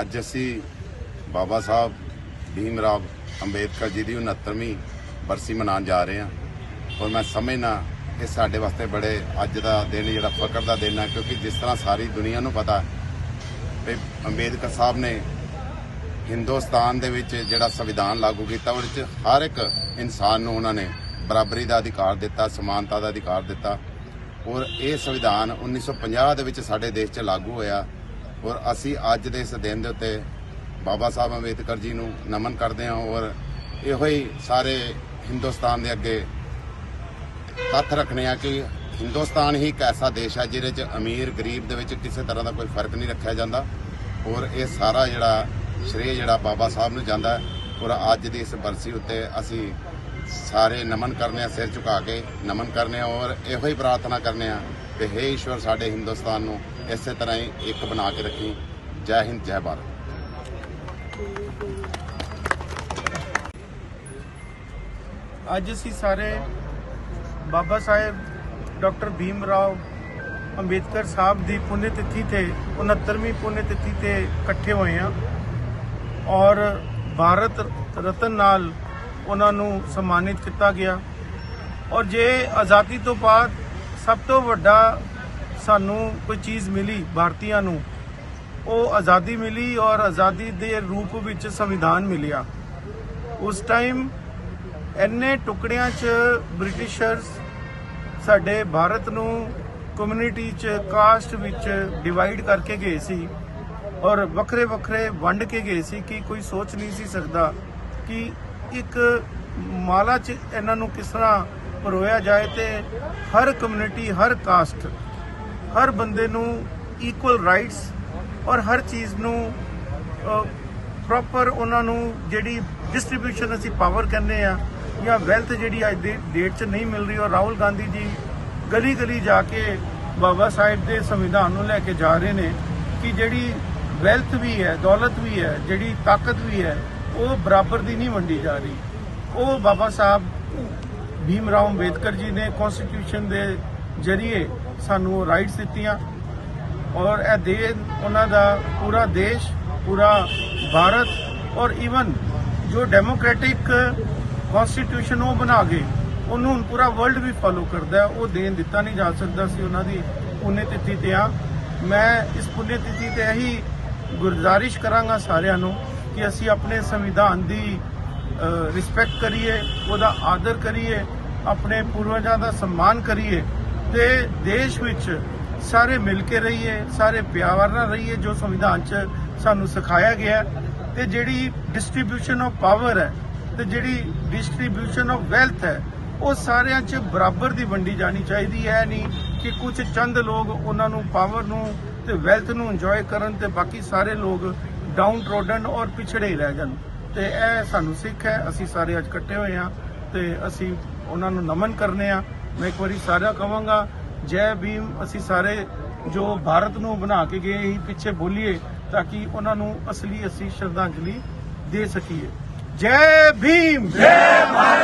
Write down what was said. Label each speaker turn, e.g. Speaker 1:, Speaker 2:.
Speaker 1: ਅੱਜ ਅਸੀਂ ਬਾਬਾ ਸਾਹਿਬ ਭੀਮ ਰਾਵ ਅੰਬੇਦਕਰ ਜੀ ਦੀ 69ਵੀਂ ਬਰਸੀ ਮਨਾਉਣ ਜਾ ਰਹੇ ਹਾਂ। ਔਰ ਮੈਂ ਸਮਝਣਾ ਇਹ ਸਾਡੇ ਵਾਸਤੇ ਬੜੇ ਅੱਜ ਦਾ ਦਿਨ, ਜਿਹੜਾ ਫਕਰ ਦਾ ਦਿਨ ਹੈ, ਕਿਉਂਕਿ ਜਿਸ ਤਰ੍ਹਾਂ ਸਾਰੀ ਦੁਨੀਆ ਨੂੰ ਪਤਾ ਵੀ ਅੰਬੇਦਕਰ ਸਾਹਿਬ ਨੇ ਹਿੰਦੁਸਤਾਨ ਦੇ ਵਿੱਚ ਜਿਹੜਾ ਸੰਵਿਧਾਨ ਲਾਗੂ ਕੀਤਾ, ਉਹਦੇ ਵਿੱਚ ਹਰ ਇੱਕ ਇਨਸਾਨ ਨੂੰ ਉਹਨਾਂ ਨੇ ਬਰਾਬਰੀ ਦਾ ਅਧਿਕਾਰ ਦਿੱਤਾ, ਸਮਾਨਤਾ ਦਾ ਅਧਿਕਾਰ ਦਿੱਤਾ। ਔਰ ਇਹ ਸੰਵਿਧਾਨ 1950 ਦੇ ਵਿੱਚ ਸਾਡੇ ਦੇਸ਼ 'ਚ ਲਾਗੂ ਹੋਇਆ। ਔਰ ਅਸੀਂ ਅੱਜ ਦੇ ਇਸ ਦਿਨ ਦੇ ਉੱਤੇ ਬਾਬਾ ਸਾਹਿਬ ਅੰਬੇਦਕਰ ਜੀ ਨੂੰ ਨਮਨ ਕਰਦੇ ਹਾਂ ਔਰ ਇਹੋ ਹੀ ਸਾਰੇ ਹਿੰਦੁਸਤਾਨ ਦੇ ਅੱਗੇ ਤੱਥ ਰੱਖਣੇ ਆ ਕਿ ਹਿੰਦੁਸਤਾਨ ਹੀ ਇੱਕ ਐਸਾ ਦੇਸ਼ ਹੈ ਜਿਹਦੇ 'ਚ ਅਮੀਰ, ਗਰੀਬ ਦੇ ਵਿੱਚ ਕਿਸੇ ਤਰ੍ਹਾਂ ਦਾ ਕੋਈ ਫ਼ਰਕ ਨਹੀਂ ਰੱਖਿਆ ਜਾਂਦਾ ਔਰ ਇਹ ਸਾਰਾ ਜਿਹੜਾ ਸ਼੍ਰੇਅ ਜਿਹੜਾ ਬਾਬਾ ਸਾਹਿਬ ਨੂੰ ਜਾਂਦਾ ਔਰ ਅੱਜ ਦੀ ਇਸ ਬਰਸੀ ਉੱਤੇ ਅਸੀਂ ਸਾਰੇ ਨਮਨ ਕਰਨੇ ਆ, ਸਿਰ ਝੁਕਾ ਕੇ ਨਮਨ ਕਰਨੇ ਆ ਔਰ ਇਹੋ ਹੀ ਪ੍ਰਾਰਥਨਾ ਕਰਨੇ ਆ ਕਿ ਹੇ ਈਸ਼ਵਰ, ਸਾਡੇ ਹਿੰਦੁਸਤਾਨ ਨੂੰ ਇਸੇ ਤਰ੍ਹਾਂ ਹੀ ਇੱਕ ਬਣਾ ਕੇ ਰੱਖੀ। ਜੈ ਹਿੰਦ, ਜੈ ਭਾਰਤ।
Speaker 2: ਅੱਜ ਅਸੀਂ ਸਾਰੇ ਬਾਬਾ ਸਾਹਿਬ, ਡਾਕਟਰ ਭੀਮ ਰਾਓ, ਅੰਬੇਦਕਰ ਸਾਹਿਬ ਦੀ ਪੁੰਨ ਤਿਥੀ ਤੇ 69ਵੀਂ ਪੁੰਨ ਤਿਥੀ ਤੇ ਇਕੱਠੇ ਹੋਏ ਹਾਂ ਔਰ ਭਾਰਤ ਰਤਨ ਨਾਲ ਉਹਨਾਂ ਨੂੰ ਸਨਮਾਨਿਤ ਕੀਤਾ ਗਿਆ। ਔਰ ਜੇ ਆਜ਼ਾਦੀ ਤੋਂ ਬਾਅਦ ਸਭ ਤੋਂ ਵੱਡਾ ਸਾਨੂੰ ਕੋਈ ਚੀਜ਼ ਮਿਲੀ ਭਾਰਤੀਆਂ ਨੂੰ, ਉਹ ਆਜ਼ਾਦੀ ਮਿਲੀ ਔਰ ਆਜ਼ਾਦੀ ਦੇ ਰੂਪ ਵਿੱਚ ਸੰਵਿਧਾਨ ਮਿਲਿਆ। ਉਸ ਟਾਈਮ ਇੰਨੇ ਟੁਕੜਿਆਂ 'ਚ ਬ੍ਰਿਟਿਸ਼ਰਸ ਸਾਡੇ ਭਾਰਤ ਨੂੰ ਕਮਿਊਨਿਟੀ 'ਚ ਕਾਸਟ ਵਿੱਚ ਡਿਵਾਈਡ ਕਰਕੇ ਗਏ ਸੀ ਔਰ ਵੱਖਰੇ ਵੱਖਰੇ ਵੰਡ ਕੇ ਗਏ ਸੀ ਕਿ ਕੋਈ ਸੋਚ ਨਹੀਂ ਸੀ ਸਕਦਾ ਕਿ ਇੱਕ ਮਾਲਾ 'ਚ ਇਹਨਾਂ ਨੂੰ ਕਿਸ ਤਰ੍ਹਾਂ ਪਰੋਇਆ ਜਾਏ ਤੇ ਹਰ ਕਮਿਊਨਿਟੀ ਹਰ ਕਾਸਟ ਹਰ ਬੰਦੇ ਨੂੰ ਇਕੁਅਲ ਰਾਈਟਸ ਔਰ ਹਰ ਚੀਜ਼ ਨੂੰ ਪ੍ਰੋਪਰ ਉਹਨਾਂ ਨੂੰ ਜਿਹੜੀ ਡਿਸਟ੍ਰੀਬਿਊਸ਼ਨ ਅਸੀਂ ਪਾਵਰ ਕਹਿੰਦੇ ਆ ਜਾਂ ਵੈਲਥ ਜਿਹੜੀ ਅੱਜ ਦੀ ਡੇਟ 'ਚ ਨਹੀਂ ਮਿਲ ਰਹੀ ਔਰ ਰਾਹੁਲ ਗਾਂਧੀ ਜੀ ਗਲੀ ਗਲੀ ਜਾ ਕੇ ਬਾਬਾ ਸਾਹਿਬ ਦੇ ਸੰਵਿਧਾਨ ਨੂੰ ਲੈ ਕੇ ਜਾ ਰਹੇ ਨੇ ਕਿ ਜਿਹੜੀ ਵੈਲਥ ਵੀ ਹੈ, ਦੌਲਤ ਵੀ ਹੈ, ਜਿਹੜੀ ਤਾਕਤ ਵੀ ਹੈ, ਉਹ ਬਰਾਬਰ ਦੀ ਨਹੀਂ ਵੰਡੀ ਜਾ ਰਹੀ। ਉਹ ਬਾਬਾ ਸਾਹਿਬ ਭੀਮ ਰਾਓ ਅੰਬੇਦਕਰ ਜੀ ਨੇ ਕਨਸਟੀਟਿਊਸ਼ਨ ਦੇ ਜ਼ਰੀਏ ਸਾਨੂੰ ਰਾਈਟਸ ਦਿੱਤੀਆਂ। ਔਰ ਇਹ ਦੇ ਉਹਨਾਂ ਦਾ ਪੂਰਾ ਦੇਸ਼, ਪੂਰਾ ਭਾਰਤ ਔਰ ਈਵਨ ਜੋ ਡੈਮੋਕ੍ਰੈਟਿਕ ਕਨਸਟੀਟਿਊਸ਼ਨ ਉਹ ਬਣਾ ਗਏ ਉਹਨੂੰ ਹੁਣ ਪੂਰਾ ਵਰਲਡ ਵੀ ਫਾਲੋ ਕਰਦਾ ਹੈ, ਉਹ ਦੇਣ ਦਿੱਤਾ ਨਹੀਂ ਜਾ ਸਕਦਾ ਸੀ ਉਹਨਾਂ ਦੀ ਪੁੰਨ ਤਿਥੀ ਤੇ ਆ। ਮੈਂ ਇਸ ਪੁੰਨ ਤਿਥੀ ਤੇ ਇਹੀ ਗੁਜ਼ਾਰਿਸ਼ ਕਰਾਂਗਾ ਸਾਰਿਆਂ ਨੂੰ ਕਿ ਅਸੀਂ ਆਪਣੇ ਸੰਵਿਧਾਨ ਦੀ ਰਿਸਪੈਕਟ ਕਰੀਏ, ਉਹਦਾ ਆਦਰ ਕਰੀਏ, ਆਪਣੇ ਪੂਰਵਜਾਂ ਦਾ ਸਨਮਾਨ ਕਰੀਏ। ਤੇ ਦੇਸ਼ ਵਿੱਚ ਸਾਰੇ ਮਿਲ ਕੇ ਰਹੀਏ, ਸਾਰੇ ਪਿਆਰ ਨਾਲ ਰਹੀਏ, ਜੋ ਸੰਵਿਧਾਨ 'ਚ ਸਾਨੂੰ ਸਿਖਾਇਆ ਗਿਆ ਹੈ। ਤੇ ਜਿਹੜੀ ਡਿਸਟ੍ਰੀਬਿਊਸ਼ਨ ਆਫ ਪਾਵਰ ਹੈ ਤੇ ਜਿਹੜੀ ਡਿਸਟ੍ਰੀਬਿਊਸ਼ਨ ਆਫ ਵੈਲਥ ਹੈ, ਉਹ ਸਾਰਿਆਂ 'ਚ ਬਰਾਬਰ ਦੀ ਵੰਡੀ ਜਾਣੀ ਚਾਹੀਦੀ ਹੈ। ਨਹੀਂ ਕਿ ਕੁਝ ਚੰਦ ਲੋਕ ਉਹਨਾਂ ਨੂੰ ਪਾਵਰ ਨੂੰ ਤੇ ਵੈਲਥ ਨੂੰ ਇੰਜੋਏ ਕਰਨ ਤੇ ਬਾਕੀ ਸਾਰੇ ਲੋਕ ਡਾਊਨ ਟ੍ਰੋਡਨ ਔਰ ਪਿਛੜੇ ਹੀ ਰਹਿ ਜਾਣ। ਤੇ ਇਹ ਸਾਨੂੰ ਸਿੱਖ ਹੈ। ਅਸੀਂ ਸਾਰੇ ਅੱਜ ਇਕੱਠੇ ਹੋਏ ਹਾਂ ਤੇ ਅਸੀਂ ਉਹਨਾਂ ਨੂੰ ਨਮਨ ਕਰਨੇ ਆ ਮੈਂ ਇੱਕ ਵਾਰੀ ਸਾਰਾ ਕਵਾਂਗਾ ਜੈ ਭੀਮ, ਅਸੀਂ ਸਾਰੇ ਜੋ ਭਾਰਤ ਨੂੰ ਬਣਾ ਕੇ ਗਏ ਹੀ ਪਿੱਛੇ ਬੋਲੀਏ ਤਾਂ ਕਿ ਉਹਨਾਂ ਨੂੰ ਅਸਲੀ ਅਸੀਂ ਸ਼ਰਧਾਂਜਲੀ ਦੇ ਸਕੀਏ। ਜੈ ਭੀਮ! ਜੈ ਭਾਰਤ!